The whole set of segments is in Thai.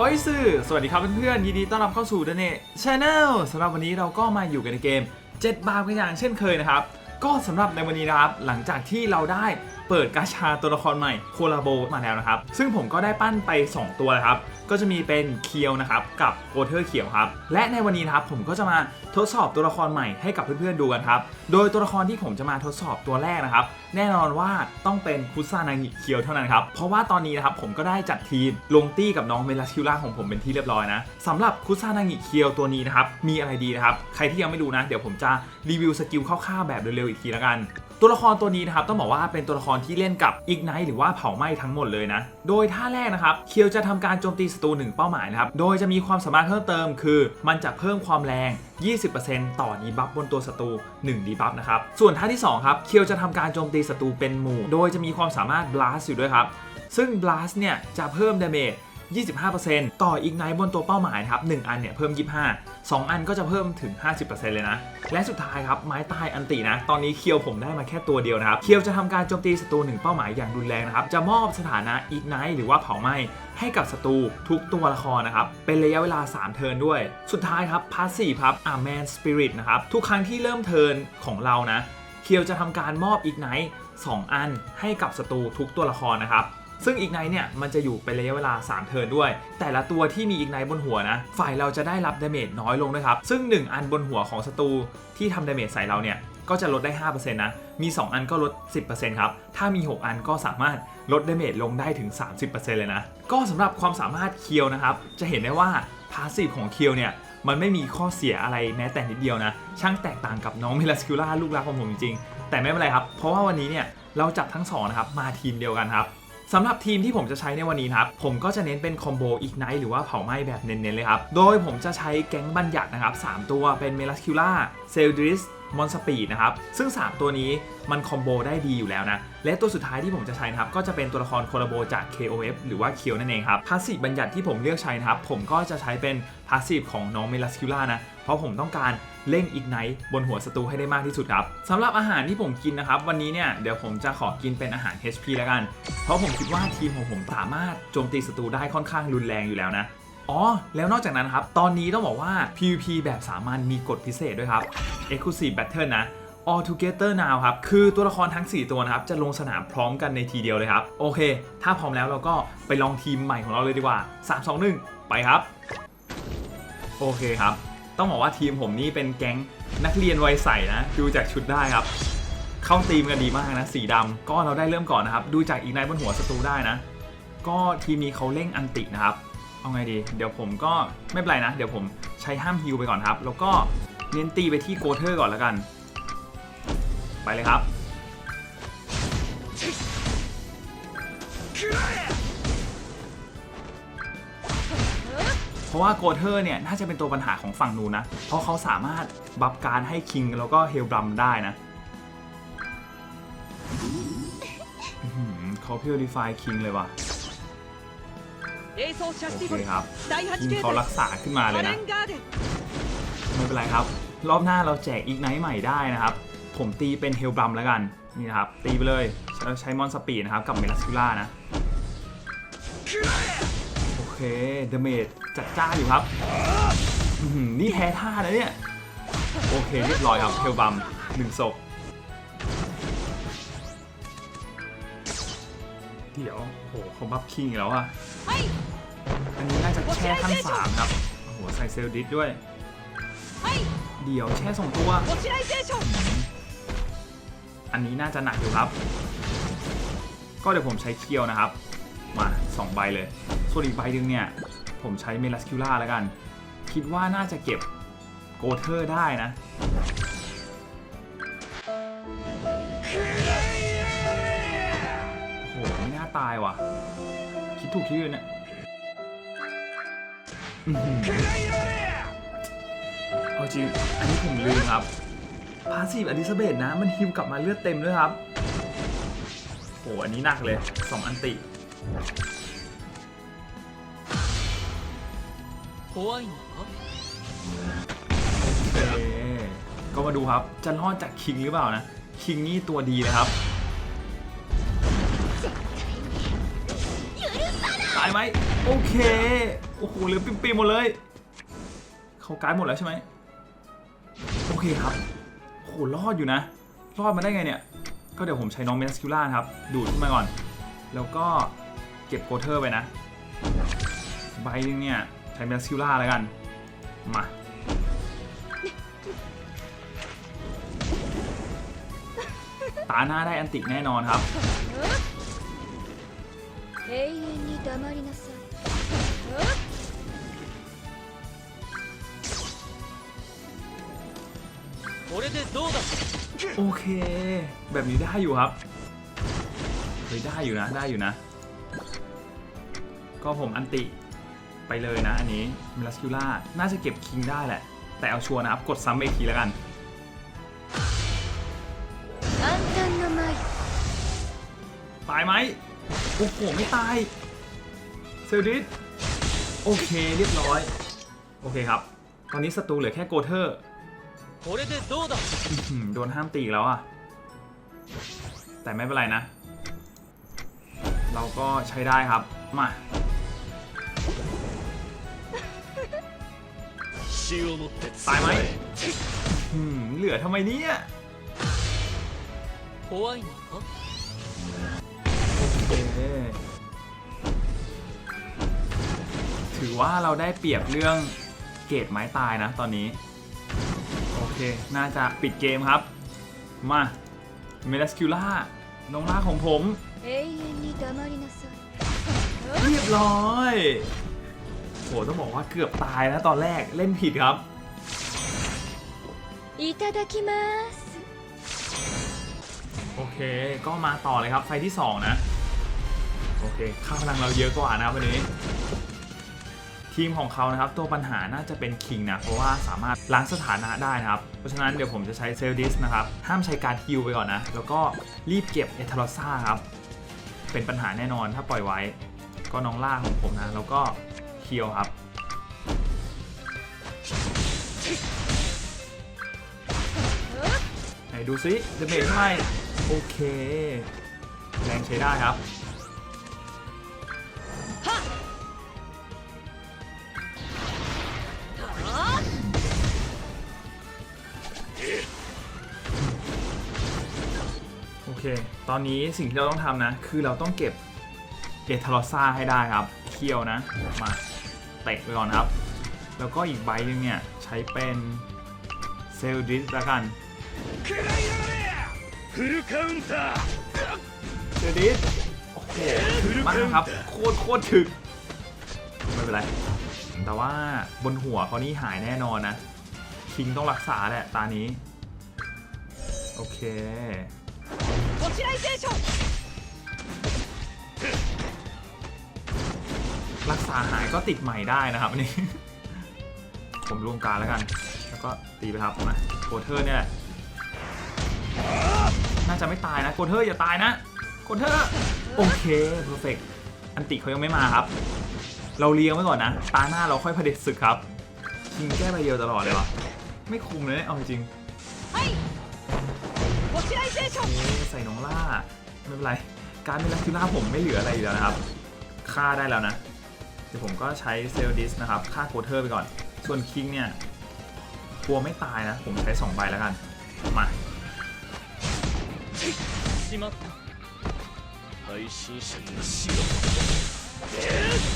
โอ้ยสื่อ สวัสดีครับเพื่อนๆ ยินดีต้อนรับเข้าสู่ The n e ช Channel สำหรับวันนี้เราก็มาอยู่กันในเกม 7 บาทกันอย่างเช่นเคยนะครับ ก็สำหรับในวันนี้นะครับ หลังจากที่เราได้ เปิดกาชาตัวละครใหม่โคลาโบมาแล้วนะครับ ซึ่งผมก็ได้ปั้นไป 2 ตัวครับ ก็จะมีเป็นเคียวนะครับ กับโกเทอร์เขียวครับ และในวันนี้นะครับผมก็จะมาทดสอบตัวละครใหม่ให้กับเพื่อนๆดูกันครับ โดยตัวละครที่ผมจะมาทดสอบตัวแรกนะครับ แน่นอนว่าต้องเป็นคุซานางิเคียวเท่านั้นครับ เพราะว่าตอนนี้นะครับผมก็ได้จัดทีมลงตี้กับน้องเมลาคิล่าของผมเป็นที่เรียบร้อยนะสำหรับคุซานางิเคียวตัวนี้นะครับมีอะไรดีนะครับใครที่ยังไม่ดูนะ เดี๋ยวผมจะรีวิวสกิลคร่าวๆแบบเร็วๆอีกทีละกัน ตัวละครตัวนี้นะครับต้องบอกว่าเป็นตัวละครที่เล่นกับอีกไนท์หรือว่าเผาไหม้ทั้งหมดเลยนะ โดยท่าแรกนะครับเคียวจะทำการโจมตีศัตรูหนึ่งเป้าหมายนะครับ โดยจะมีความสามารถเพิ่มเติมคือ มันจะเพิ่มความแรง 20%ต่อดีบัฟบนตัวศัตรู1ดีบัฟนะครับ ส่วนท่าที่2ครับเคียวจะทำการโจมตีศัตรูเป็นหมู่ โดยจะมีความสามารถ blast อยู่ด้วยครับ ซึ่ง blast เนี่ยจะเพิ่ม damage 25%ต่ออีกไนท์บนตัวเป้าหมายนะครับ1อันเนี่ยเพิ่ม 25 2 อันก็จะเพิ่มถึง 50%เลยนะ และสุดท้ายครับ ไม้ตายอันตินะ ตอนนี้เคียวผมได้มาแค่ตัวเดียวนะครับ เคียวจะทำการโจมตีศัตรูหนึ่งเป้าหมายอย่างรุนแรงนะครับ จะมอบสถานะอีกไนท์หรือว่าเผาไหม้ให้กับศัตรูทุกตัวละครนะครับ เป็นระยะเวลา 3 เทิร์นด้วย สุดท้ายครับพาสซีฟครับอาแมนสปิริตนะครับ ทุกครั้งที่เริ่มเทิร์นของเรานะ เคียวจะทำการมอบอีกไนท์2อันให้กับศัตรูทุกตัวละครนะครับ ซึ่งอีกไนเนี่ยมันจะอยู่เป็นระยะเวลา 3 เทิร์นด้วย แต่ละตัวที่มีอีกไนบนหัวนะ ฝ่ายเราจะได้รับดาเมจน้อยลงนะครับ ซึ่ง 1 อันบนหัวของศัตรูที่ทำดาเมจใส่เราเนี่ยก็จะลดได้ 5%นะ มี 2 อันก็ลด 10%ครับ ถ้ามี 6 อันก็สามารถลดดาเมจลงได้ถึง 30%เลยนะ ก็สำหรับความสามารถเคียวนะครับ จะเห็นได้ว่าพาสซีฟของเคียวเนี่ยมันไม่มีข้อเสียอะไรแม้แต่นิดเดียวนะ ช่างแตกต่างกับน้องเมลาสคิล่าลูกรักของผมจริงๆ แต่ไม่เป็นไรครับ เพราะว่าวันนี้เนี่ยเราจับทั้งสองนะครับมาทีมเดียวกันครับ สำหรับทีมที่ผมจะใช้ในวันนี้ครับ ผมก็จะเน้นเป็นคอมโบอีกไนท์หรือว่าเผาไหม้แบบเน้นๆเลยครับ โดยผมจะใช้แก๊งบัญญัตินะครับ 3 ตัวเป็นเมลัสคิล่าเซลดริสมอนสปีดนะครับ ซึ่ง 3 ตัวนี้มันคอมโบได้ดีอยู่แล้วนะ และตัวสุดท้ายที่ผมจะใช้นะครับ ก็จะเป็นตัวละครโคลาโบจาก KOF หรือว่าเคียวนั่นเองครับพาสซีฟบัญญัติที่ผมเลือกใช้นะครับ ผมก็จะใช้เป็นพาสซีฟของน้องเมลัสคิล่านะ เพราะผมต้องการ เร่งอีกไนท์บนหัวศัตรูให้ได้มากที่สุดครับสำหรับอาหารที่ผมกินนะครับวันนี้เนี่ยเดี๋ยวผมจะขอกินเป็นอาหาร HP แล้วกัน เพราะผมคิดว่าทีมของผมสามารถโจมตีศัตรูได้ค่อนข้างรุนแรงอยู่แล้วนะอ๋อ แล้วนอกจากนั้นครับ ตอนนี้ต้องบอกว่า PVP แบบสามัญมีกฎพิเศษด้วยครับ Exclusive Battle นะ All Together Now ครับ คือตัวละครทั้ง 4 ตัวนะครับ จะลงสนามพร้อมกันในทีเดียวเลยครับ โอเค ถ้าพร้อมแล้วเราก็ไปลองทีมใหม่ของเราเลยดีกว่า 3 2 1 ไปครับ โอเคครับ ต้องบอกว่าทีมผมนี่เป็นแก๊งนักเรียนวัยใสนะดูจากชุดได้ครับ เข้าตีมกันดีมากนะ สีดำก็เราได้เริ่มก่อนนะครับ ดูจากอีกนท์บนหัวศัตรูได้นะ ก็ทีมนี้เขาเร่งอันตินะครับ เอาไงดี เดี๋ยวผมก็ไม่เป็นไรนะ เดี๋ยวผมใช้ห้ามฮิวไปก่อนครับ แล้วก็เน้นตีไปที่โกเทอร์ก่อนแล้วกัน ไปเลยครับ เพราะว่าโกเทอร์เนี่ยน่าจะเป็นตัวปัญหาของฝั่งนูนะ เพราะเขาสามารถบับการให้คิงแล้วก็เฮลบรัมได้นะเขาพิวริฟายคิงเลยว่ะโอเคครับคิงเขารักษาขึ้นมาเลยนะ ไม่เป็นไรครับ รอบหน้าเราแจกอีกไนท์ใหม่ได้นะครับ ผมตีเป็นเฮลบรัมแล้วกัน นี่นะครับ ตีไปเลยเราใช้มอนสปีดนะครับ กับเมลัสคิล่านะ เคเดเมจจัดจ้านอยู่ครับนี่แพ้ท่านะเนี่ย โอเคเรียบร้อยครับเทลบัมหนึ่งศพเดี๋ยวโหเขาบัฟคิงแล้วอะอันนี้น่าจะแช่ขั้นสามครับโอ้โหใส่เซลดิสด้วย เดี๋ยวแช่สองตัว อันนี้น่าจะหนักอยู่ครับ ก็เดี๋ยวผมใช้เคียวนะครับ มาสองใบเลย ส่วนอีกใบหนึ่งเนี่ย ผมใช้เมลัสคิล่าแล้วกัน คิดว่าน่าจะเก็บโกเทอร์ได้นะโอ้โหไม่น่าตายว่ะ คิดถูกที่อื่เนี่ยเอาจริง อันนี้ผมลืมครับ พาสซีฟอลิซาเบธนะ มันฮิวกลับมาเลือดเต็มด้วยครับโหอันนี้หนักเลย 2 อันติ ป่วยโอก็มาดูครับ จะรอดจากคิงหรือเปล่านะ คิงนี่ตัวดีนะครับ ตายไหมโอเค โอ้โหเหลือปิ่มๆหมดเลย เขากลายหมดแล้วใช่ไหม โอเคครับ โอ้โหรอดอยู่นะ รอดมาได้ไงเนี่ย ก็เดี๋ยวผมใช้น้องเมสคิล่าครับ ดูดขึ้นมาก่อน แล้วก็เก็บโกเทอร์ไปนะ ใบนึงเนี่ย ช้แมสคิล่าแล้วกัน มาตาหน้าได้อันติแน่นอนครับ โอเค แบบนี้ได้อยู่ครับเฮ้ยได้อยู่นะ ได้อยู่นะ ก็ผมอันติ ไปเลยนะอันนี้มิลัสคิวล่าน่าจะเก็บคิงได้แหละ แต่เอาชัวร์นะครับ กดซ้ำอีกทีแล้วกันตายไหมโอ้โหไม่ตายเซลดิสโอเคเรียบร้อย โอเคครับ ตอนนี้ศัตรูเหลือแค่โกเทอร์โดนห้ามตีแล้วอะแต่ไม่เป็นไรนะ เราก็ใช้ได้ครับ มา ตายไหมเหลือทำไมเนี่ยโอ้ยโอเคถือว่าเราได้เปรียบเรื่องเกตไม้ตายนะตอนนี้ โอเค น่าจะปิดเกมครับ มาเมลัสคิล่าน้องล่าของผมเรียบร้อย โห ต้องบอกว่าเกือบตายนะตอนแรกเล่นผิดครับ いただきます โอเค ก็มาต่อเลยครับ ไฟที่ 2 นะ โอเค ค่าพลังเราเยอะกว่านะครับวันนี้ ทีมของเขานะครับ ตัวปัญหาน่าจะเป็นคิงนะ เพราะว่าสามารถล้างสถานะได้นะครับ เพราะฉะนั้นเดี๋ยวผมจะใช้เซลดิสนะครับ ห้ามใช้การฮิลไปก่อนนะ แล้วก็รีบเก็บเอทารอซ่าครับ เป็นปัญหาแน่นอนถ้าปล่อยไว้ ก็น้องล่าของผมนะ แล้วก็ เคียวครับ ไหนดูซิเดเมจเท่าไหร่โอเค แรงใช้ได้ครับโอเค ตอนนี้สิ่งที่เราต้องทำนะ คือเราต้องเก็บเอทารอซ่าให้ได้ครับ เคี่ยวนะ มา เตะไปก่อนครับ แล้วก็อีกใบหนึ่งเนี่ยใช้เป็นเซลดิสละกันเซลดิสโอ้โหมาครับ โคตรโคตรถึก ไม่เป็นไร แต่ว่าบนหัวเขานี่หายแน่นอนนะ คิงต้องรักษาแหละตานี้ โอเค รักษาหายก็ติดใหม่ได้นะครับนี่ผมรวมการแล้วกัน แล้วก็ตีไปครับผมนะโกเทอร์เนี่ย น่าจะไม่ตายนะโกเทอร์อย่าตายนะโกเทอร์โอเคเพอร์เฟกอันติเขายังไม่มาครับ เราเลี้ยงไว้ก่อนนะ ตาหน้าเราค่อยเผด็จศึกครับยิงแก้ไปเดียวตลอดเลยวะไม่คุมเลยเอาจริงใส่น้องล่าไม่เป็นไร การเป็นลักซิล่าผมไม่เหลืออะไรแล้วนะครับ ฆ่าได้แล้วนะ เดี๋ยวผมก็ใช้เซลดิสนะครับฆ่าโคเทอร์ไปก่อน ส่วนคิงเนี่ยกลัวไม่ตายนะ ผมใช้ 2 ใบแล้วกัน มาโ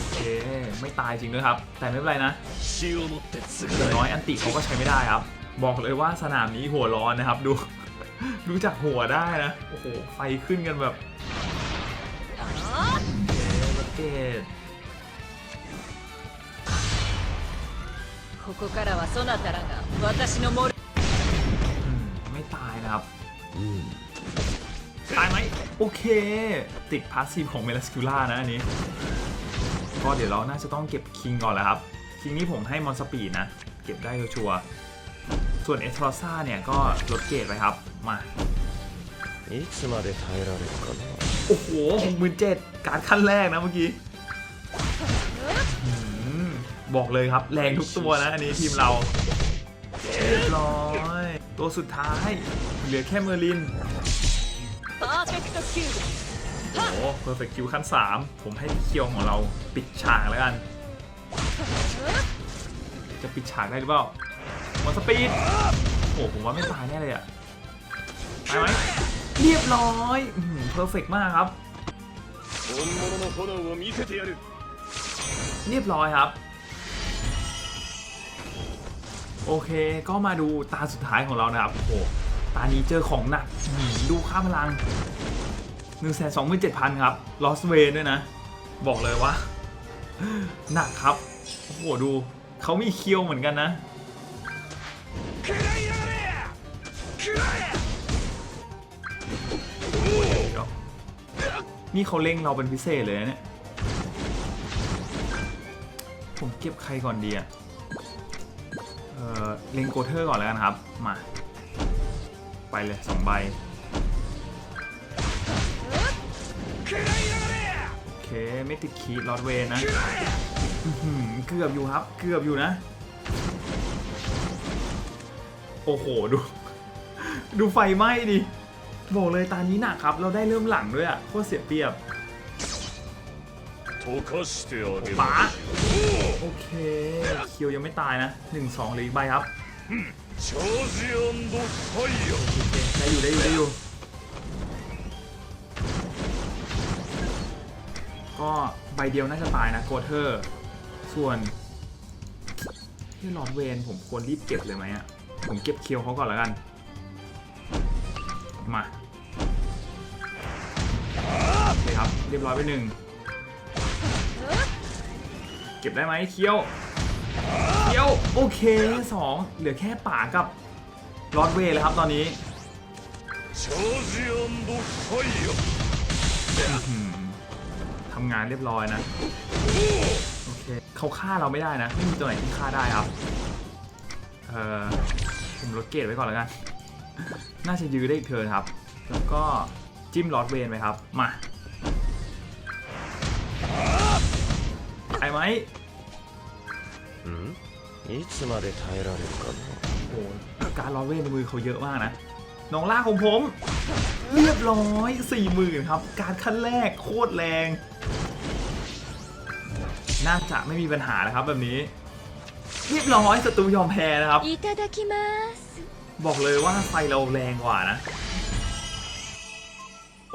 อเคไม่ตายจริงด้วยครับ แต่ไม่เป็นไรนะน้อยอันติเขาก็ใช้ไม่ได้ครับ บอกเลยว่าสนามนี้หัวร้อนนะครับ ดู รู้จักหัวได้นะ โอ้โห ไฟขึ้นกันแบบเกต ここからはそなたらが私のモル อืมไม่ตายนะครับ ตายไหมโอเค ติดพาสซีฟของเมลัสคิล่านะอันนี้ ก็เดี๋ยวเราน่าจะต้องเก็บคิงก่อนแหละครับ คิงนี่ผมให้มอนสปีดนะ เก็บได้ชัวร์ๆส่วนเอทรอซ่าเนี่ยก็ลดเกรดไปครับ มา いつまで耐えられるかな โอ้โหหกหมื่นเจ็ดการดขั้นแรกนะเมื่อกี้อืม บอกเลยครับ แรงทุกตัวนะอันนี้ทีมเราเรียบร้อย ตัวสุดท้าย เหลือแค่เมอร์ลินโอ้โหเพอร์เฟกต์คิวขั้น 3 ผมให้เคียวของเราปิดฉากแล้วกัน จะปิดฉากได้หรือเปล่าหมดสปีด โอ้ผมว่าไม่ตายแน่เลยอะตายไหมเรียบร้อยเพอร์เฟกมากครับ เรียบร้อยครับ โอเค ก็มาดูตาสุดท้ายของเรานะครับโห ตานี้เจอของหนักดูค่าพลัง 1 2 7 0 0 0 ครับ ลอสเวนด้วยนะ บอกเลยว่า หนักครับ โอ้โห ดู เขามีเคียวเหมือนกันนะ นี่เขาเล่งเราเป็นพิเศษเลยนะเนี่ย ผมเก็บใครก่อนดีอะ เออเลงโกเทอร์ก่อนแล้วกันครับ มา ไปเลยสองใบ โอเค ไม่ติดคีดลอดเวนนะ เกือบอยู่ครับ เกือบอยู่นะ โอ้โห ดู ดูไฟไหม้ดิ บอกเลยตานี้หนักครับ เราได้เริ่มหลังด้วยอะโคตรเสียเปรียบป๋า โอเคคิวยังไม่ตายนะหนึ่งสองหรืออีกใบครับได้อยู่ได้อยู่ได้อยู่ก็ใบเดียวน่าจะตายนะโกเทอร์ ส่วนที่หลอดเวนผมควรรีบเก็บเลยไหมอะ ผมเก็บเคียวเขาก่อนแล้วกัน มาโอครับ เรียบร้อยไปหนึ่ง ก็บได้ไหมเคี้ยวเคี้ยวโอเคสองเหลือแค่ป่ากับลอดเวย์แล้วครับตอนนี้ทำงานเรียบร้อยนะโอเคเขาฆ่าเราไม่ได้นะ ไม่มีตัวไหนที่ฆ่าได้ครับเออผมลดเกตไว้ก่อนแล้วกัน น่าจะยื้อได้อีกเทินครับ แล้วก็จิ้มลอดเวไหมครับ มา ไอ้ไหม んいつまで耐えられるかな โอ้โหการลอดเวนในมือเขาเยอะมากนะ น้องล่าของผม เรียบร้อยสี่หมื่นครับ การขั้นแรกโคตรแรง น่าจะไม่มีปัญหานะครับแบบนี้ เรียบร้อยศัตรูยอมแพ้นะครับ いただきます บอกเลยว่าไฟเราแรงกว่านะ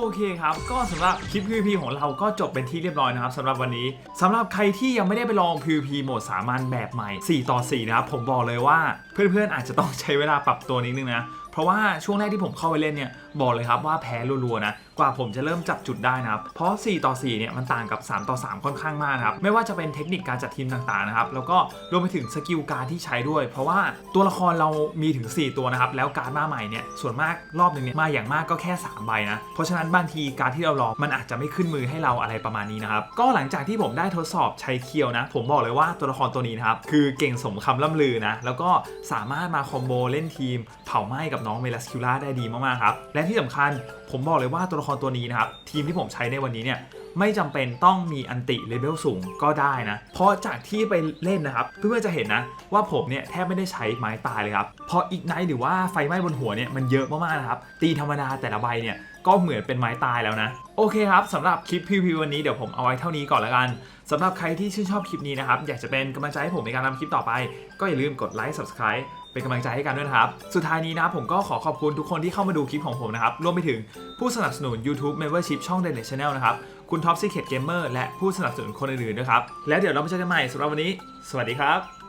โอเคครับ ก็สำหรับคลิป PVP ของเราก็จบเป็นที่เรียบร้อยนะครับสำหรับวันนี้สำหรับใครที่ยังไม่ได้ไปลอง PVP โหมดสามัญแบบใหม่ 4 ต่อ 4 นะครับ ผมบอกเลยว่าเพื่อนๆอาจจะต้องใช้เวลาปรับตัวนิดนึงนะ เพราะว่าช่วงแรกที่ผมเข้าไปเล่นเนี่ยบอกเลยครับว่าแพ้รัวๆนะกว่าผมจะเริ่มจับจุดได้นะครับ เพราะ 4 ต่อ 4 เนี่ยมันต่างกับ 3 ต่อ 3 ค่อนข้างมากครับไม่ว่าจะเป็นเทคนิคการจัดทีมต่างๆนะครับแล้วก็รวมไปถึงสกิลการที่ใช้ด้วย เพราะว่าตัวละครเรามีถึง 4 ตัวนะครับแล้วการมาใหม่เนี่ยส่วนมากรอบหนึ่งเนี่ยมาอย่างมากก็แค่ 3 ใบนะเพราะฉะนั้นบางทีการที่เรารอมันอาจจะไม่ขึ้นมือให้เราอะไรประมาณนี้นะครับก็หลังจากที่ผมได้ทดสอบใช้เคียวนะ ผมบอกเลยว่าตัวละครตัวนี้นะครับคือเก่งสมคำล่ำลือนะแล้วก็สามารถมาคอมโบเล่นทีมเผาไหม้กับน้องเมลัสคิล่าได้ดีมากๆครับและที่สำคัญผมบอกเลยว่าตัวละครตัวนี้นะครับทีมที่ผมใช้ในวันนี้เนี่ยไม่จำเป็นต้องมีอันติเลเวลสูงก็ได้นะ เพราะจากที่ไปเล่นนะครับ เพื่อนๆจะเห็นนะ ว่าผมเนี่ยแทบไม่ได้ใช้ไม้ตายเลยครับเพราะอีกไนหรือว่าไฟไหม้บนหัวเนี่ยมันเยอะมากๆนะครับ ตีธรรมดาแต่ละใบเนี่ยก็เหมือนเป็นไม้ตายแล้วนะ โอเคครับสำหรับคลิปพีพีวันนี้เดี๋ยวผมเอาไว้เท่านี้ก่อนละกันสำหรับใครที่ชื่นชอบคลิปนี้นะครับ อยากจะเป็นกำลังใจให้ผมในการทำคลิปต่อไป ก็อย่าลืมกดไลค์ subscribe เป็นกำลังใจให้กันด้วยนะครับ สุดท้ายนี้นะครับผมก็ขอขอบคุณทุกคนที่เข้ามาดูคลิปของผมนะครับ รวมไปถึงผู้สนับสนุน YouTube Membership ช่อง d a i l y Channel นะครับ คุณ Top Secret Gamer และผู้สนับสนุนคนอื่นๆด้วยครับ แล้วเดี๋ยวเราไปเจอกันใหม่สำหรับวันนี้ สวัสดีครับ